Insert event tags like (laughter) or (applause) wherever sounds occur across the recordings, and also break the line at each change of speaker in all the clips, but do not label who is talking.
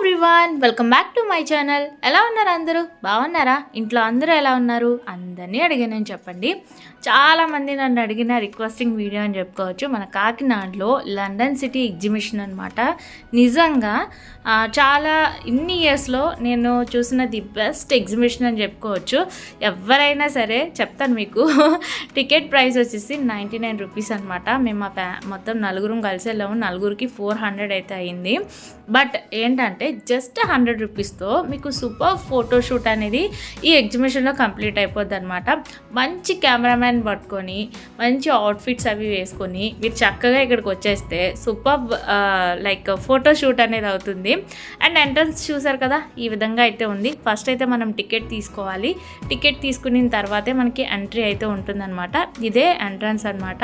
Everyone welcome back to my channel ఎలా ఉన్నారు అందరూ? బాగున్నారా? ఇంట్లో అందరూ ఎలా ఉన్నారు? అందరినీ అడిగానని చెప్పండి. చాలామంది నన్ను అడిగిన రిక్వెస్టింగ్ వీడియో అని చెప్పుకోవచ్చు. మన కాకినాడలో లండన్ సిటీ ఎగ్జిబిషన్ అనమాట నిజంగా చాలా ఇన్ని ఇయర్స్లో నేను చూసిన ది బెస్ట్ ఎగ్జిబిషన్ అని చెప్పుకోవచ్చు. ఎవరైనా సరే చెప్తాను మీకు. (laughs) టికెట్ ప్రైస్ వచ్చేసి నైంటీ నైన్ రూపీస్ అనమాట మేము మా ఫ్యా మొత్తం నలుగురం కలిసి వెళ్ళాము. నలుగురికి ఫోర్ హండ్రెడ్ అయితే అయింది. బట్ ఏంటంటే జస్ట్ హండ్రెడ్ రూపీస్తో మీకు సూపర్ ఫోటోషూట్ అనేది ఈ ఎగ్జిబిషన్లో కంప్లీట్ అయిపోద్ది అనమాట మంచి కెమెరామ్యాన్ పట్టుకొని మంచి అవుట్ఫిట్స్ అవి వేసుకొని మీరు చక్కగా ఇక్కడికి వచ్చేస్తే సూపర్ లైక్ ఫోటోషూట్ అనేది అవుతుంది. అండ్ ఎంట్రన్స్ చూసారు కదా ఈ విధంగా అయితే ఉంది. ఫస్ట్ అయితే మనం టికెట్ తీసుకోవాలి. టికెట్ తీసుకున్న తర్వాతే మనకి ఎంట్రీ అయితే ఉంటుందన్నమాట. ఇదే ఎంట్రన్స్ అనమాట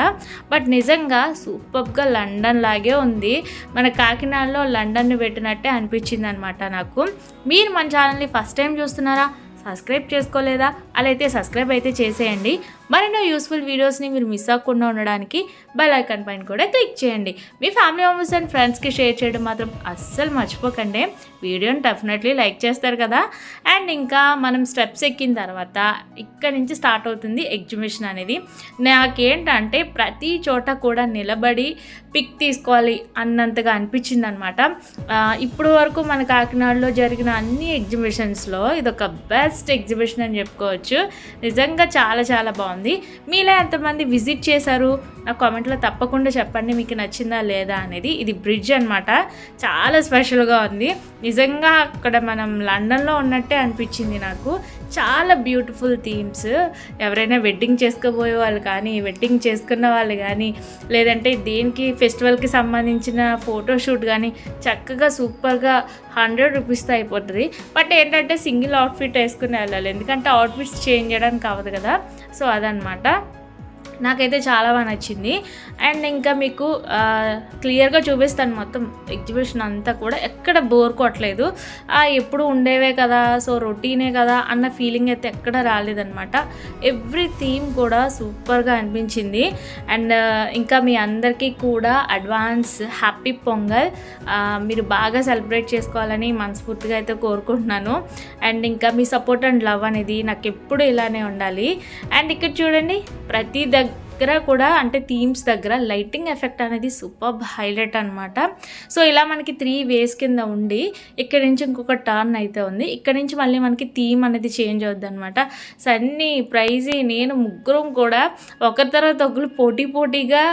బట్ నిజంగా సూపర్గా లండన్ లాగే ఉంది. మన కాకినాడలో లండన్ను పెట్టినట్టే అనిపించింది అనమాట నాకు. మీరు మన ఛానల్ని ఫస్ట్ టైం చూస్తున్నారా? సబ్స్క్రైబ్ చేసుకోలేదా? అలా అయితే సబ్స్క్రైబ్ అయితే చేసేయండి. మరెన్నో యూస్ఫుల్ వీడియోస్ని మీరు మిస్ అవ్వకుండా ఉండడానికి బెల్ ఐకాన్ పైన కూడా క్లిక్ చేయండి. మీ ఫ్యామిలీ మెంబర్స్ అండ్ ఫ్రెండ్స్కి షేర్ చేయడం మాత్రం అస్సలు మర్చిపోకండి. వీడియోని డెఫినెట్లీ లైక్ చేస్తారు కదా. అండ్ ఇంకా మనం స్టెప్స్ ఎక్కిన తర్వాత ఇక్కడ నుంచి స్టార్ట్ అవుతుంది ఎగ్జిబిషన్ అనేది. నాకేంటంటే ప్రతి చోట కూడా నిలబడి పిక్ తీసుకోవాలి అన్నంతగా అనిపించింది అనమాట ఇప్పుడు వరకు మన కాకినాడలో జరిగిన అన్ని ఎగ్జిబిషన్స్లో ఇదొక బెస్ట్ ఎగ్జిబిషన్ అని చెప్పుకోవచ్చు. నిజంగా చాలా చాలా బాగుంది. మీలో ఎంతమంది విజిట్ చేశారు? నా కామెంట్లో తప్పకుండా చెప్పండి. మీకు నచ్చిందా లేదా అనేది ఇది బ్రిడ్జ్ అనమాట చాలా స్పెషల్గా ఉంది. నిజంగా అక్కడ మనం లండన్లో ఉన్నట్టే అనిపించింది నాకు. చాలా బ్యూటిఫుల్ థీమ్స్ ఎవరైనా వెడ్డింగ్ చేసుకోబోయే వాళ్ళు కానీ వెడ్డింగ్ చేసుకున్న వాళ్ళు కానీ లేదంటే దేనికి ఫెస్టివల్కి సంబంధించిన ఫోటోషూట్ కానీ చక్కగా సూపర్గా హండ్రెడ్ రూపీస్తో అయిపోతుంది. బట్ ఏంటంటే సింగిల్ అవుట్ఫిట్ వేసుకుని వెళ్ళాలి ఎందుకంటే అవుట్ఫిట్స్ చేంజ్ చేయడానికి అవ్వదు కదా. సో అదనమాట నాకైతే చాలా బాగా నచ్చింది. అండ్ ఇంకా మీకు క్లియర్గా చూపిస్తాను మొత్తం ఎగ్జిబిషన్ అంతా కూడా. ఎక్కడ బోర్ కొట్టలేదు. ఎప్పుడు ఉండేవే కదా సో రొటీనే కదా అన్న ఫీలింగ్ అయితే ఎక్కడ రాలేదనమాట ఎవ్రీ థీమ్ కూడా సూపర్గా అనిపించింది. అండ్ ఇంకా మీ అందరికీ కూడా అడ్వాన్స్ హ్యాపీ పొంగల్. మీరు బాగా సెలబ్రేట్ చేసుకోవాలని మనస్ఫూర్తిగా అయితే కోరుకుంటున్నాను. అండ్ ఇంకా మీ సపోర్ట్ అండ్ లవ్ అనేది నాకు ఎప్పుడు ఇలానే ఉండాలి. అండ్ ఇక్కడ చూడండి ప్రతి దగ్గర దగ్గర కూడా అంటే థీమ్స్ దగ్గర లైటింగ్ ఎఫెక్ట్ అనేది సూపర్ హైలైట్ అనమాట సో ఇలా మనకి త్రీ వేస్ కింద ఉండి ఇక్కడ నుంచి ఇంకొక టర్న్ అయితే ఉంది. ఇక్కడ నుంచి మళ్ళీ మనకి థీమ్ అనేది చేంజ్ అవుద్ది అనమాట సన్నీ ప్రైజ్ నేను ముగ్గురం కూడా ఒకరి తర్వాత ఒకరు పోటీ పోటీగా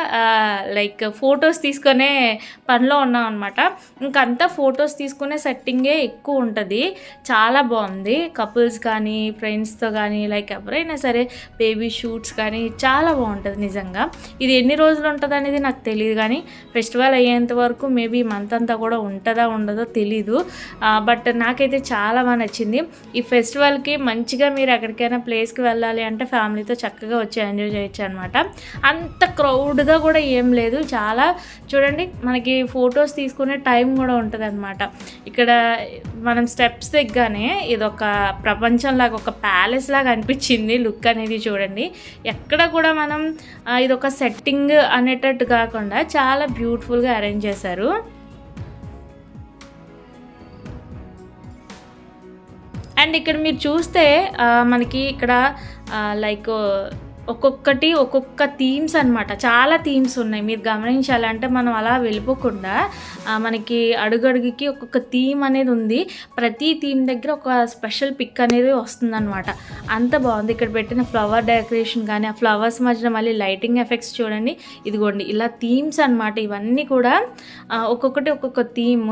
లైక్ ఫొటోస్ తీసుకునే పనిలో ఉన్నాం అనమాట ఇంకంతా ఫొటోస్ తీసుకునే సెట్టింగే ఎక్కువ ఉంటుంది. చాలా బాగుంది. కపుల్స్ కానీ ఫ్రెండ్స్తో కానీ లైక్ ఎవరైనా సరే బేబీ షూట్స్ కానీ చాలా బాగుంటుంది. నిజంగా. ఇది ఎన్ని రోజులు ఉంటుంది అనేది నాకు తెలియదు కానీ ఫెస్టివల్ అయ్యేంత వరకు మేబీ మంత్ అంతా కూడా ఉంటుందా ఉండదో తెలీదు. బట్ నాకైతే చాలా బాగా నచ్చింది. ఈ ఫెస్టివల్కి మంచిగా మీరు ఎక్కడికైనా ప్లేస్కి వెళ్ళాలి అంటే ఫ్యామిలీతో చక్కగా వచ్చి ఎంజాయ్ చేయొచ్చు అనమాట అంత క్రౌడ్గా కూడా ఏం లేదు. చాలా చూడండి మనకి ఫొటోస్ తీసుకునే టైం కూడా ఉంటుంది అనమాట ఇక్కడ మనం స్టెప్స్ దిగ్గానే ఇదొక ప్రపంచంలాగా ఒక ప్యాలెస్ లాగా అనిపించింది లుక్ అనేది చూడండి. ఎక్కడ కూడా మనం ఇది ఒక సెట్టింగ్ అనేటట్టు కాకుండా చాలా బ్యూటిఫుల్గా అరేంజ్ చేశారు. అండ్ ఇక్కడ మీరు చూస్తే ఆ, మనకి ఇక్కడ లైక్ ఒక్కొక్కటి ఒక్కొక్క థీమ్స్ అనమాట చాలా థీమ్స్ ఉన్నాయి. మీరు గమనించాలంటే మనం అలా వెళ్ళిపోకుండా మనకి అడుగడుగుకి ఒక్కొక్క థీమ్ అనేది ఉంది. ప్రతి థీమ్ దగ్గర ఒక స్పెషల్ పిక్ అనేది వస్తుందన్నమాట. అంత బాగుంది. ఇక్కడ పెట్టిన ఫ్లవర్ డెకరేషన్ కానీ ఆ ఫ్లవర్స్ మధ్యన మళ్ళీ లైటింగ్ ఎఫెక్ట్స్ చూడండి. ఇదిగోండి ఇలా థీమ్స్ అన్నమాట. ఇవన్నీ కూడా ఒక్కొక్కటి ఒక్కొక్క థీమ్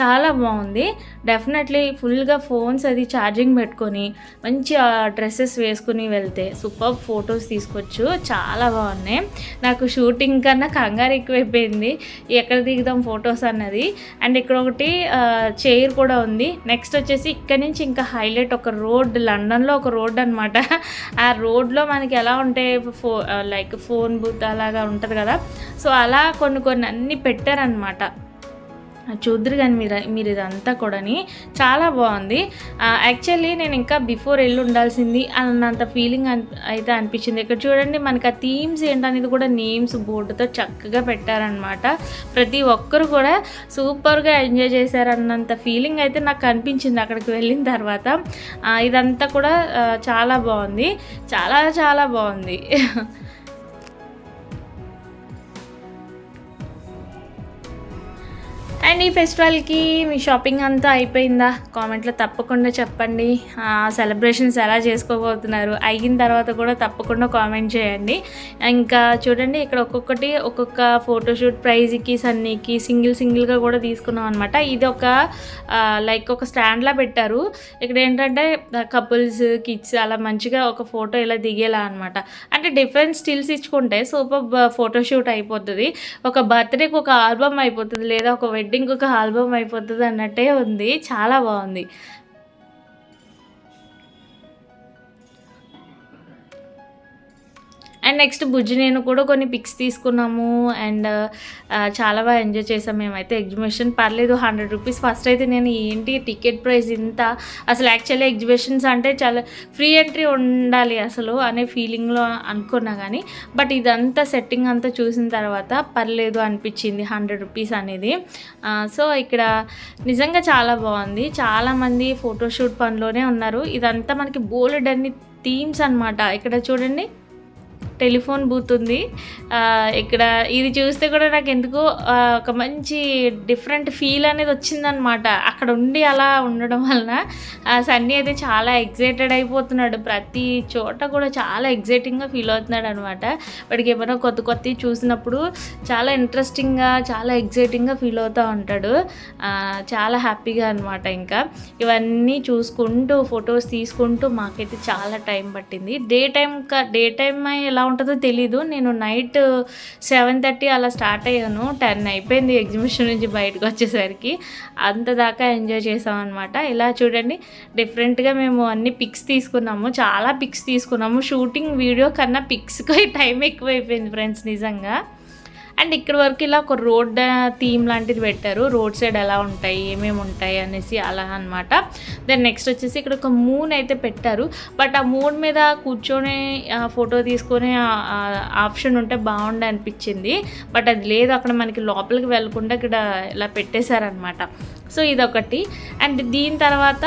చాలా బాగుంది. డెఫినెట్లీ ఫుల్గా ఫోన్స్ అది ఛార్జింగ్ పెట్టుకొని మంచి డ్రెస్సెస్ వేసుకుని వెళ్తే సూపర్ ఫొటోస్ తీసుకోవచ్చు. చాలా బాగున్నాయి. నాకు షూటింగ్ కన్నా కంగారు ఎక్కువైపోయింది. ఎక్కడ దిగుదాం ఫొటోస్ అన్నది. అండ్ ఇక్కడ ఒకటి చైర్ కూడా ఉంది. నెక్స్ట్ వచ్చేసి ఇక్కడ నుంచి ఇంకా హైలైట్ ఒక రోడ్ లండన్లో ఒక రోడ్ అనమాట ఆ రోడ్లో మనకి ఎలా ఉంటాయి ఫో లైక్ ఫోన్ బూత్ అలాగా ఉంటుంది కదా. సో అలా కొన్ని కొన్ని అన్నీ పెట్టారనమాట చూద్దరు కానీ మీరు మీరు ఇదంతా కూడాని చాలా బాగుంది. యాక్చువల్లీ నేను ఇంకా బిఫోర్ వెళ్ళి ఉండాల్సింది అన్నంత ఫీలింగ్ అయితే అనిపించింది. ఇక్కడ చూడండి మనకి ఆ థీమ్స్ ఏంటనేది కూడా నేమ్స్ బోర్డుతో చక్కగా పెట్టారనమాట ప్రతి ఒక్కరు కూడా సూపర్గా ఎంజాయ్ చేశారన్నంత ఫీలింగ్ అయితే నాకు అనిపించింది అక్కడికి వెళ్ళిన తర్వాత. ఇదంతా కూడా చాలా బాగుంది. చాలా చాలా బాగుంది. (laughs) అండ్ ఈ ఫెస్టివల్కి మీ షాపింగ్ అంతా అయిపోయిందా? కామెంట్లో తప్పకుండా చెప్పండి. సెలబ్రేషన్స్ ఎలా చేసుకోబోతున్నారు? అయిన తర్వాత కూడా తప్పకుండా కామెంట్ చేయండి. ఇంకా చూడండి ఇక్కడ ఒక్కొక్కటి ఒక్కొక్క ఫోటోషూట్ ప్రైజ్కి సన్నీకి సింగిల్ సింగిల్గా కూడా తీసుకున్నాం అనమాట ఇది ఒక లైక్ ఒక స్టాండ్లా పెట్టారు. ఇక్కడ ఏంటంటే కపుల్స్ కిడ్స్ అలా మంచిగా ఒక ఫోటో ఇలా దిగేలా అనమాట అంటే డిఫరెంట్ స్టిల్స్ ఇచ్చుకుంటే సూపర్ ఫోటోషూట్ అయిపోతుంది. ఒక బర్త్డేకి ఒక ఆల్బమ్ అయిపోతుంది లేదా ఒక వెడ్డింగ్ ఒక ఆల్బమ్ అయిపోతుంది అన్నట్టే ఉంది. చాలా బాగుంది. అండ్ నెక్స్ట్ బుజ్జి నేను కూడా కొన్ని పిక్స్ తీసుకున్నాము. అండ్ uh, చాలా బాగా ఎంజాయ్ చేసాం మేమైతే. ఎగ్జిబిషన్ పర్లేదు హండ్రెడ్ రూపీస్ ఫస్ట్ అయితే నేను ఏంటి టికెట్ ప్రైస్ ఇంత? అసలు యాక్చువల్లీ ఎగ్జిబిషన్స్ అంటే చాలా ఫ్రీ ఎంట్రీ ఉండాలి అసలు అనే ఫీలింగ్లో అనుకున్నా కానీ బట్ ఇదంతా సెట్టింగ్ అంతా చూసిన తర్వాత పర్లేదు అనిపించింది హండ్రెడ్ రూపీస్ అనేది. Uh, సో ఇక్కడ నిజంగా చాలా బాగుంది. చాలామంది ఫోటోషూట్ పనిలోనే ఉన్నారు. ఇదంతా మనకి బోల్డ్ అన్ని థీమ్స్ అనమాట ఇక్కడ చూడండి. టెలిఫోన్ బూత్ ఉంది ఇక్కడ ఇది చూస్తే కూడా నాకు ఎందుకో ఒక మంచి డిఫరెంట్ ఫీల్ అనేది వచ్చిందనమాట. అక్కడ ఉండి అలా ఉండడం వలన ఆ, సన్నీ అయితే చాలా ఎగ్జైటెడ్ అయిపోతున్నాడు. ప్రతి చోట కూడా చాలా ఎగ్జైటింగ్గా ఫీల్ అవుతున్నాడు అనమాట. వాడికి ఏమైనా కొత్త కొత్తవి చూసినప్పుడు చాలా ఇంట్రెస్టింగ్గా చాలా ఎగ్జైటింగ్గా ఫీల్ అవుతూ ఉంటాడు. చాలా హ్యాపీగా అనమాట ఇంకా. ఇవన్నీ చూసుకుంటూ ఫొటోస్ తీసుకుంటూ మాకైతే చాలా టైం పట్టింది. డే టైం డే టైం ఎలా ఎలా ఉంటుందో తెలీదు. నేను నైట్ సెవెన్ థర్టీ అలా స్టార్ట్ అయ్యాను. టెన్ అయిపోయింది ఎగ్జిబిషన్ నుంచి బయటకు వచ్చేసరికి. అంత దాకా ఎంజాయ్ చేసామన్నమాట ఇలా చూడండి డిఫరెంట్గా మేము అన్ని పిక్స్ తీసుకున్నాము. చాలా పిక్స్ తీసుకున్నాము. షూటింగ్ వీడియో కన్నా పిక్స్కి (laughs) టైం ఎక్కువైపోయింది ఫ్రెండ్స్ నిజంగా. అండ్ ఇక్కడ వరకు ఇలా ఒక రోడ్ థీమ్ లాంటిది పెట్టారు. రోడ్ సైడ్ ఎలా ఉంటాయి ఏమేమి ఉంటాయి అనేసి అలా అనమాట దెన్ నెక్స్ట్ వచ్చేసి ఇక్కడ ఒక మూన్ అయితే పెట్టారు. బట్ ఆ మూన్ మీద కూర్చొని ఫోటో తీసుకొని ఆప్షన్ ఉంటే బాగుండే అనిపించింది. బట్ అది లేదు. అక్కడ మనకి లోపలికి వెళ్ళకుండా ఇక్కడ ఇలా పెట్టేశారనమాట సో ఇదొకటి. అండ్ దీని తర్వాత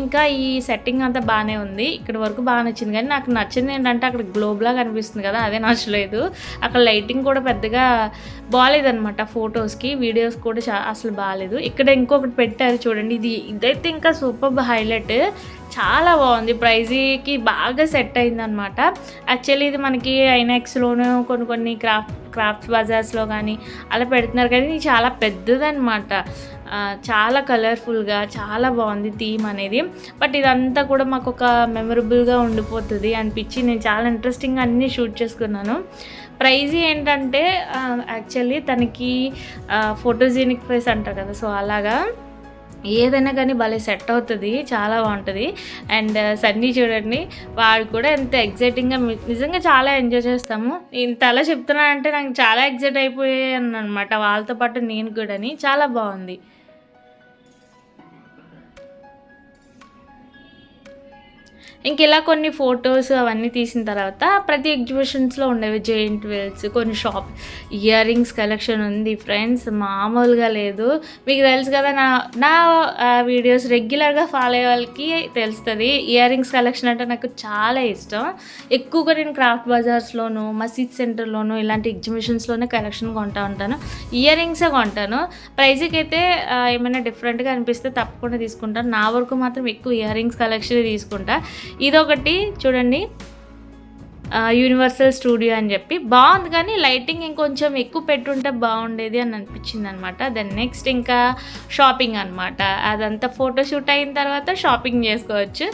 ఇంకా ఈ సెట్టింగ్ అంతా బాగానే ఉంది. ఇక్కడ వరకు బాగా నచ్చింది. కానీ నాకు నచ్చింది ఏంటంటే అక్కడ గ్లోబ్లా కనిపిస్తుంది కదా అదే నచ్చలేదు అక్కడ లైటింగ్ కూడా పెద్దగా బాగాలేదనమాట ఫొటోస్కి వీడియోస్ కూడా అసలు బాగాలేదు ఇక్కడ ఇంకొకటి పెట్టారు చూడండి. ఇది ఇదైతే ఇంకా సూపర్ హైలైట్. చాలా బాగుంది. ప్రైజీకి బాగా సెట్ అయిందనమాట యాక్చువల్లీ ఇది మనకి ఐనాక్స్లోనూ కొన్ని కొన్ని క్రాఫ్ట్ క్రాఫ్ట్ బజార్స్లో కానీ అలా పెడుతున్నారు. కానీ ఇది చాలా పెద్దదనమాట చాలా కలర్ఫుల్గా చాలా బాగుంది థీమ్ అనేది. బట్ ఇదంతా కూడా మాకు ఒక మెమరబుల్గా ఉండిపోతుంది అనిపించి నేను చాలా ఇంట్రెస్టింగ్గా అన్నీ షూట్ చేసుకున్నాను. ప్రైజ్ ఏంటంటే యాక్చువల్లీ తనకి ఫోటోజెనిక్ ప్రైస్ అంటారు కదా సో అలాగా ఏదైనా కానీ భలే సెట్ అవుతుంది చాలా బాగుంటుంది. అండ్ uh, సన్నీ చూడండి వాడు కూడా ఎంత ఎగ్జైటింగ్గా నిజంగా చాలా ఎంజాయ్ చేస్తాము. ఇంత అలా చెప్తున్నానంటే నాకు చాలా ఎగ్జైట్ అయిపోయాను అనమాట వాళ్ళతో పాటు నేను కూడాని చాలా బాగుంది. ఇంక ఇలా కొన్ని ఫొటోస్ అవన్నీ తీసిన తర్వాత ప్రతి ఎగ్జిబిషన్స్లో ఉండేవి జెయింట్ వేల్స్ కొన్ని షాప్ ఇయర్ రింగ్స్ కలెక్షన్ ఉంది ఫ్రెండ్స్ మామూలుగా లేదు. మీకు తెలుసు కదా నా నా వీడియోస్ రెగ్యులర్గా ఫాలో అయ్యే వాళ్ళకి తెలుస్తుంది. ఇయర్ రింగ్స్ కలెక్షన్ అంటే నాకు చాలా ఇష్టం. ఎక్కువగా నేను క్రాఫ్ట్ బజార్స్లోను మసీద్ సెంటర్లోను ఇలాంటి ఎగ్జిబిషన్స్లోనే కలెక్షన్ కొంటా ఉంటాను. ఇయర్ రింగ్సే కొంటాను. ప్రైజ్కి అయితే ఏమైనా డిఫరెంట్గా అనిపిస్తే తప్పకుండా తీసుకుంటాను నా వరకు మాత్రం ఎక్కువ ఇయర్ రింగ్స్ కలెక్షన్ తీసుకుంటా. ఇదొకటి చూడండి. యూనివర్సల్ స్టూడియో అని చెప్పి. బాగుంది కానీ లైటింగ్ ఇంకొంచెం ఎక్కువ పెట్టుంటే బాగుండేది అని అనిపించింది అనమాట దెన్ నెక్స్ట్ ఇంకా షాపింగ్ అనమాట అదంతా ఫోటోషూట్ అయిన తర్వాత షాపింగ్ చేసుకోవచ్చు.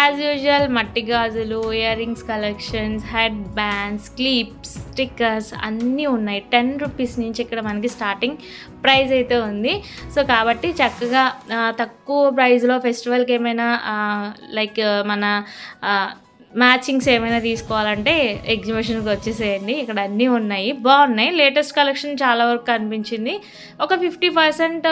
యాజ్ యూజువల్ మట్టి గాజులు ear rings collections head bands clips stickers అన్నీ ఉన్నాయి. టెన్ రూపీస్ నుంచి ఇక్కడ మనకి స్టార్టింగ్ ప్రైస్ అయితే ఉంది. సో కాబట్టి చక్కగా తక్కువ ప్రైస్లో ఫెస్టివల్కి ఏమైనా లైక్ మన మ్యాచింగ్స్ ఏమైనా తీసుకోవాలంటే ఎగ్జిబిషన్కి వచ్చేసేయండి. ఇక్కడ అన్నీ ఉన్నాయి. బాగున్నాయి. లేటెస్ట్ కలెక్షన్ చాలా వరకు కనిపించింది. ఒక ఫిఫ్టీ పర్సెంట్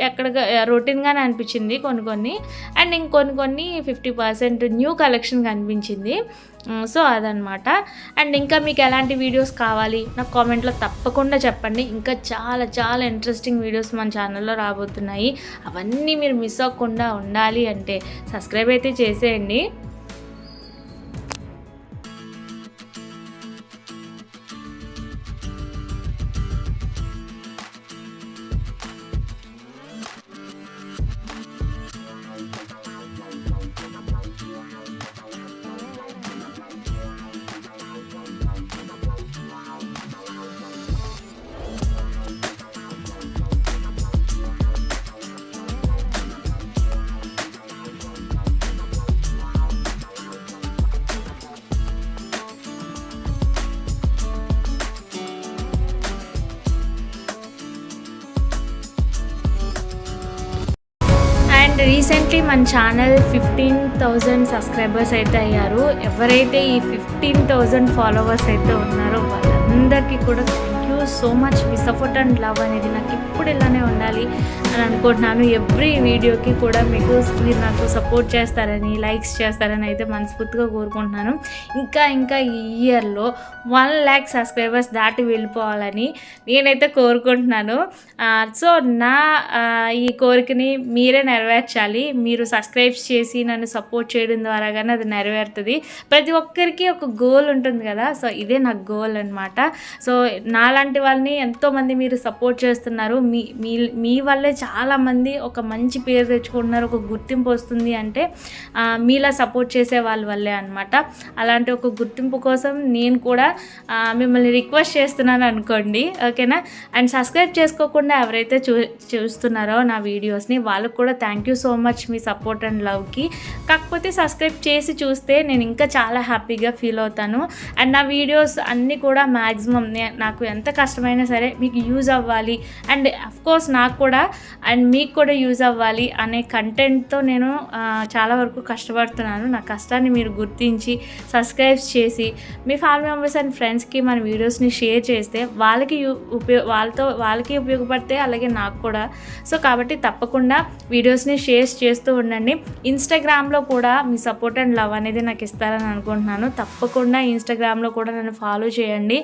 ఎక్కడ రొటీన్గానే అనిపించింది కొన్ని కొన్ని. అండ్ ఇంకొన్ని కొన్ని ఫిఫ్టీ పర్సెంట్ న్యూ కలెక్షన్ కనిపించింది. సో అదనమాట. అండ్ ఇంకా మీకు ఎలాంటి వీడియోస్ కావాలి? నాకు కామెంట్లో తప్పకుండా చెప్పండి. ఇంకా చాలా చాలా ఇంట్రెస్టింగ్ వీడియోస్ మన ఛానల్లో రాబోతున్నాయి. అవన్నీ మీరు మిస్ అవ్వకుండా ఉండాలి అంటే సబ్స్క్రైబ్ అయితే చేసేయండి. రీసెంట్లీ మన ఛానల్ ఫిఫ్టీన్ థౌజండ్ సబ్స్క్రైబర్స్ అయితే అయ్యారు. ఎవరైతే ఈ ఫిఫ్టీన్ థౌజండ్ ఫాలోవర్స్ అయితే ఉన్నారో వాళ్ళందరికీ కూడా సో మచ్ మీ సపోర్ట్ అండ్ లవ్ అనేది నాకు ఇప్పుడు ఇలానే ఉండాలి అని అనుకుంటున్నాను. ఎవ్రీ వీడియోకి కూడా మీకు మీరు నాకు సపోర్ట్ చేస్తారని లైక్స్ చేస్తారని అయితే మనస్ఫూర్తిగా కోరుకుంటున్నాను. ఇంకా ఇంకా ఈ ఇయర్లో వన్ ల్యాక్ సబ్స్క్రైబర్స్ దాటి వెళ్ళిపోవాలని నేనైతే కోరుకుంటున్నాను. సో నా ఈ కోరికని మీరే నెరవేర్చాలి. మీరు సబ్స్క్రైబ్ చేసి నన్ను సపోర్ట్ చేయడం ద్వారా కానీ అది నెరవేరుతుంది. ప్రతి ఒక్కరికి ఒక గోల్ ఉంటుంది కదా సో ఇదే నా గోల్ అనమాట సో నాలాంటి వాళ్ళని ఎంతోమంది మీరు సపోర్ట్ చేస్తున్నారు. మీ మీ మీ వల్లే చాలామంది ఒక మంచి పేరు తెచ్చుకుంటున్నారు ఒక గుర్తింపు వస్తుంది అంటే మీలా సపోర్ట్ చేసే వాళ్ళ వల్లే అనమాట అలాంటి ఒక గుర్తింపు కోసం నేను కూడా మిమ్మల్ని రిక్వెస్ట్ చేస్తున్నాను అనుకోండి ఓకేనా? అండ్ సబ్స్క్రైబ్ చేసుకోకుండా ఎవరైతే చూ చూస్తున్నారో నా వీడియోస్ని వాళ్ళకు కూడా థ్యాంక్ యూ సో మచ్ మీ సపోర్ట్ అండ్ లవ్కి కాకపోతే సబ్స్క్రైబ్ చేసి చూస్తే నేను ఇంకా చాలా హ్యాపీగా ఫీల్ అవుతాను. అండ్ నా వీడియోస్ అన్నీ కూడా మ్యాక్సిమం నాకు ఎంత కష్టమైనా సరే మీకు యూజ్ అవ్వాలి. అండ్ కోర్స్ నాకు కూడా అండ్ మీకు కూడా యూజ్ అవ్వాలి అనే కంటెంట్తో నేను చాలా వరకు కష్టపడుతున్నాను. నా కష్టాన్ని మీరు గుర్తించి సబ్స్క్రైబ్ చేసి మీ ఫ్యామిలీ మెంబర్స్ అండ్ ఫ్రెండ్స్కి మన వీడియోస్ని షేర్ చేస్తే వాళ్ళకి ఉపయోగ వాళ్ళతో వాళ్ళకి ఉపయోగపడితే అలాగే నాకు కూడా. సో కాబట్టి తప్పకుండా వీడియోస్ని షేర్ చేస్తూ ఉండండి. ఇన్స్టాగ్రామ్లో కూడా మీ సపోర్ట్ అండ్ లవ్ అనేది నాకు ఇస్తారని అనుకుంటున్నాను. తప్పకుండా ఇన్స్టాగ్రామ్లో కూడా నన్ను ఫాలో చేయండి.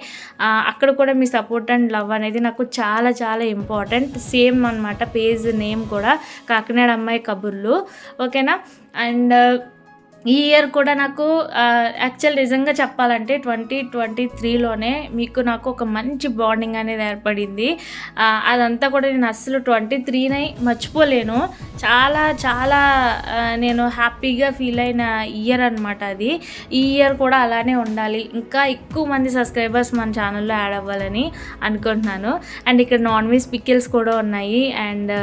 అక్కడ కూడా మీ సపోర్ట్ అండ్ లవ్ అనేది నాకు చాలా చాలా ఇంపార్టెంట్. సేమ్ అనమాట పేజ్ నేమ్ కూడా కాకినాడ అమ్మాయి కబుర్లు. ఓకేనా? అండ్ ఈ ఇయర్ కూడా నాకు యాక్చువల్ నిజంగా చెప్పాలంటే ట్వంటీ ట్వంటీ త్రీలోనే మీకు నాకు ఒక మంచి బాండింగ్ అనేది ఏర్పడింది. అదంతా కూడా నేను అస్సలు ట్వంటీ త్రీనే మర్చిపోలేను. చాలా చాలా నేను హ్యాపీగా ఫీల్ అయిన ఇయర్ అనమాట అది. ఈ ఇయర్ కూడా అలానే ఉండాలి. ఇంకా ఎక్కువ మంది సబ్స్క్రైబర్స్ మన ఛానల్లో యాడ్ అవ్వాలని అనుకుంటున్నాను. అండ్ ఇక్కడ నాన్ వెజ్ పికిల్స్ కూడా ఉన్నాయి. అండ్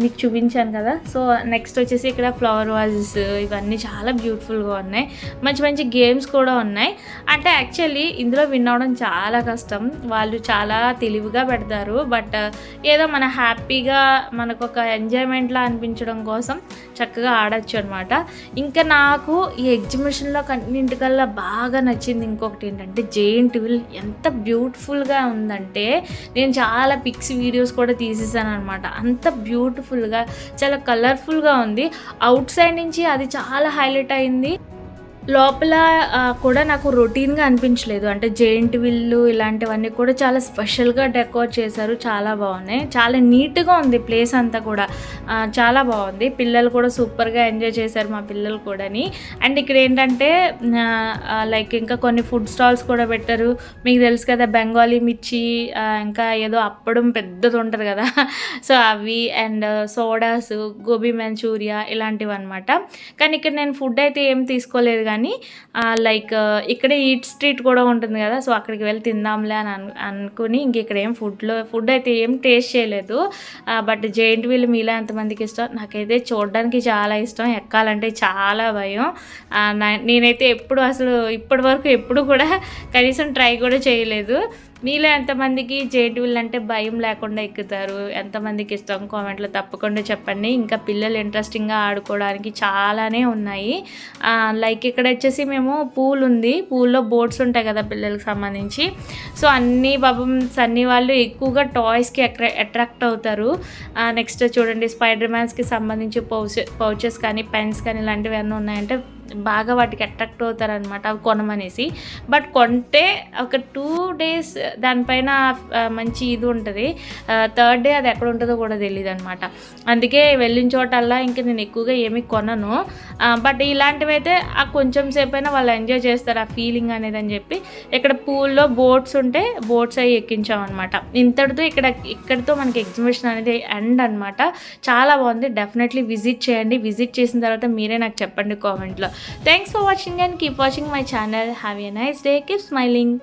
మీకు చూపించాను కదా. సో నెక్స్ట్ వచ్చేసి ఇక్కడ ఫ్లవర్ వాజెస్ ఇవన్నీ చాలా బ్యూటిఫుల్గా ఉన్నాయి. మంచి మంచి గేమ్స్ కూడా ఉన్నాయి. అంటే యాక్చువల్లీ ఇందులో విన్ అవడం చాలా కష్టం. వాళ్ళు చాలా తెలివిగా పెడతారు. బట్ ఏదో మన హ్యాపీగా మనకు ఒక ఎంజాయ్మెంట్లా అనిపించడం కోసం చక్కగా ఆడచ్చు అనమాట ఇంకా నాకు ఈ ఎగ్జిబిషన్లో కన్నింటికల్లా బాగా నచ్చింది ఇంకొకటి ఏంటంటే జెయింట్ విల్ ఎంత బ్యూటిఫుల్గా ఉందంటే నేను చాలా పిక్స్ వీడియోస్ కూడా తీసేసాను అనమాట అంత బ్యూటిఫుల్గా చాలా కలర్ఫుల్గా ఉంది. అవుట్ సైడ్ నుంచి అది చాలా హైలైట్ అయింది. లోపల కూడా నాకు రొటీన్గా అనిపించలేదు. అంటే జెయింట్ విల్లు ఇలాంటివన్నీ కూడా చాలా స్పెషల్గా డెకోర్ చేశారు. చాలా బాగున్నాయి. చాలా నీట్గా ఉంది ప్లేస్ అంతా కూడా. చాలా బాగుంది. పిల్లలు కూడా సూపర్గా ఎంజాయ్ చేశారు మా పిల్లలు కూడాని. అండ్ ఇక్కడ ఏంటంటే లైక్ ఇంకా కొన్ని ఫుడ్ స్టాల్స్ కూడా పెట్టారు. మీకు తెలుసు కదా బెంగాలీ మిర్చి ఇంకా ఏదో అప్పడం పెద్దది ఉంటుంది కదా. సో అవి అండ్ సోడాస్ గోబీ మంచూరియా ఇలాంటివి అనమాట కానీ ఇక్కడ నేను ఫుడ్ అయితే ఏం తీసుకోలేదు కానీ లైక్ ఇక్కడే ఈట్ స్ట్రీట్ కూడా ఉంటుంది కదా సో అక్కడికి వెళ్ళి తిందాంలే అని అనుకుని ఇంక ఇక్కడ ఏం ఫుడ్లో ఫుడ్ అయితే ఏం టేస్ట్ చేయలేదు. బట్ జెయింట్ వీల్ మీలో ఎంతమందికి ఇష్టం? నాకైతే చూడడానికి చాలా ఇష్టం. ఎక్కాలంటే చాలా భయం. నేనైతే ఎప్పుడు అసలు ఇప్పటి వరకు ఎప్పుడు కూడా కనీసం ట్రై కూడా చేయలేదు. మీలో ఎంతమందికి జేటువిల్ అంటే భయం లేకుండా ఎక్కుతారు? ఎంతమందికి ఇష్టం? కామెంట్లో తప్పకుండా చెప్పండి. ఇంకా పిల్లలు ఇంట్రెస్టింగ్గా ఆడుకోవడానికి చాలానే ఉన్నాయి. లైక్ ఇక్కడ వచ్చేసి మేము పూల్ ఉంది. పూల్లో బోట్స్ ఉంటాయి కదా పిల్లలకు సంబంధించి. సో అన్ని పాపం సన్ని వాళ్ళు ఎక్కువగా టాయ్స్కి అట్రాక్ట్ అవుతారు. నెక్స్ట్ చూడండి స్పైడర్ మ్యాన్స్కి సంబంధించి పౌచ్ పౌచెస్ కానీ పెన్స్ కానీ ఇలాంటివి అన్నీ ఉన్నాయంటే బాగా వాటికి అట్రాక్ట్ అవుతారనమాట అవి కొనమనేసి. బట్ కొంటే ఒక టూ డేస్ దానిపైన మంచి ఇది ఉంటుంది. థర్డ్ డే అది ఎక్కడ ఉంటుందో కూడా తెలియదు అనమాట అందుకే వెళ్ళిన చోటల్లా ఇంకా నేను ఎక్కువగా ఏమీ కొనను. బట్ ఇలాంటివి అయితే ఆ కొంచెం సేపు అయినా వాళ్ళు ఎంజాయ్ చేస్తారు ఆ ఫీలింగ్ అనేది అని చెప్పి. ఇక్కడ పూల్లో బోట్స్ ఉంటే బోట్స్ అవి ఎక్కించామన్నమాట. ఇంతటితో ఇక్కడ ఇక్కడితో మనకి ఎగ్జిబిషన్ అనేది ఎండ్ అనమాట చాలా బాగుంది. డెఫినెట్లీ విజిట్ చేయండి. విజిట్ చేసిన తర్వాత మీరే నాకు చెప్పండి కామెంట్లో Thanks for watching and keep watching my channel. Have a nice day. Keep smiling.